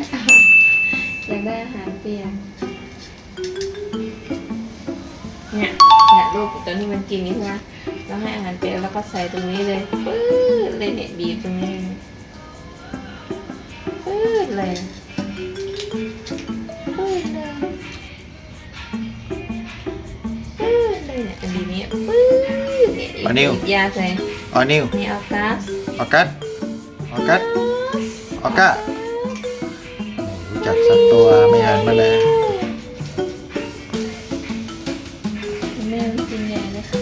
อยากได้อาหารเปียกเนี่ยเนี่ยลูกตัวนี้มันกินนี่ใช่ไหมเราให้อาหารเปียกแล้วก็ใส่ตรงนี้เลยปื๊ดเลยเนี่ยบีบตรงนี้เลยปื๊ดเลยปื๊ดเลยปื๊ดเลยเนี่ยอันนี้ปื๊ดเนี่ยอันนี้ยาใส่ออนิวนี่เอาก๊าซออกัสออกัสออก้ารู้จักสักตัวไม่หันมาเลยแม่กินใหญ่เลยค่ะ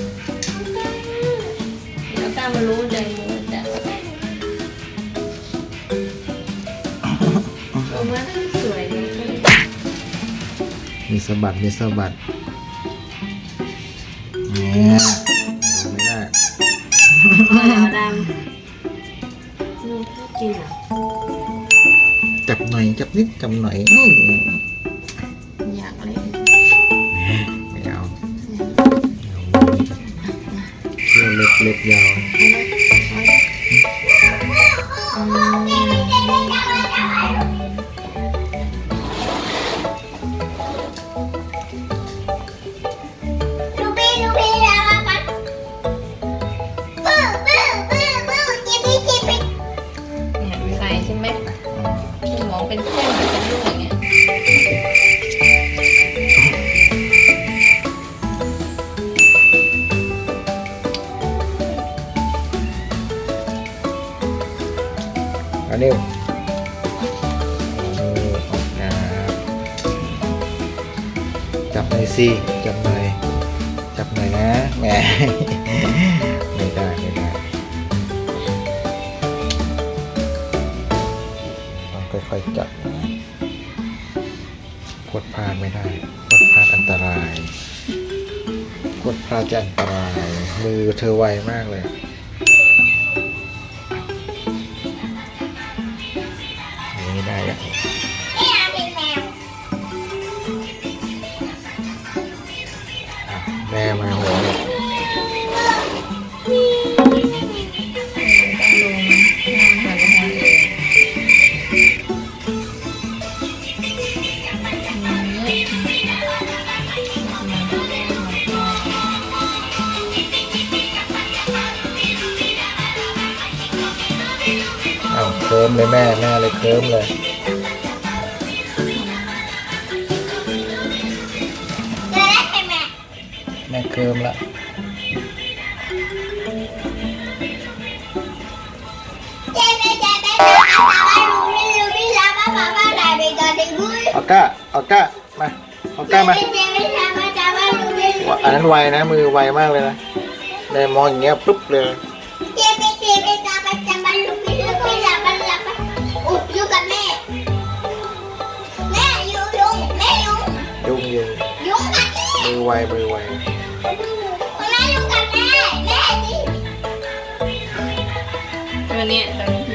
แล้วกล้ามารู้ใจมือแต่ตัวมันสวยเลยมีสะบัด มีสะบัดเนี่ยดูไม่ได้ ขาวดำนี่ชอบกินเหรอ จับหน่อย จับนิด จับหน่อยอื้ออยากเลยไม่เอาเที่ยวเล็บเล็บยาวอืม เป็นเส้นเป็นลูกอย่างเงี้ยอันนี้เอามือออกนะจับหน่อยสิจับหน่อยจับหน่อยนะแหมไม่ได้ไม่ ค่อยๆจับนะกดพลาดไม่ได้กดพลาดอันตรายกดพลาดจะอันตราย มือเธอไวมากเลยอย่ได้แล้วไม่เอาเป็นแมวอะแม่มา เคิมเลยแม่แม่เลยเคิมเลยแม่เคิมละเจ๊ไม่เจ๊ไม่นะอาตาว่าลูบี้ลูบี้แล้วว่าว่าว่าได้ไปก่อนดีกุ้ยอเอก้ามาเอก้ามาเจ๊ไม่เจ๊ไม่ทำอาตาว่าลูบี้ลูว่าอันนั้นไวนะมือไวมากเลยนะแม่มองอย่างเงี้ยปุ๊บเลย ไวมือไวแม่ยุงกัดแม่แม่ดิตัวเนี้ยตัวนี้